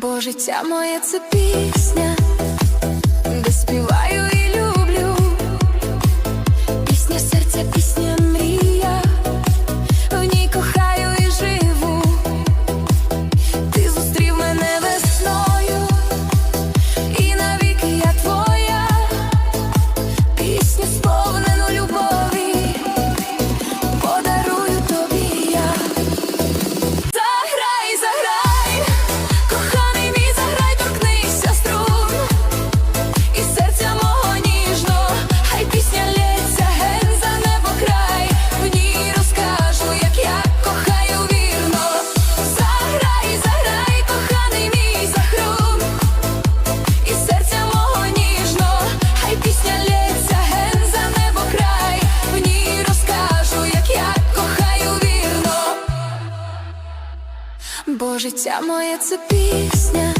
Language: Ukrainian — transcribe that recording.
Боже, життя моя це пісня, де співає. Бо життя моє це пісня.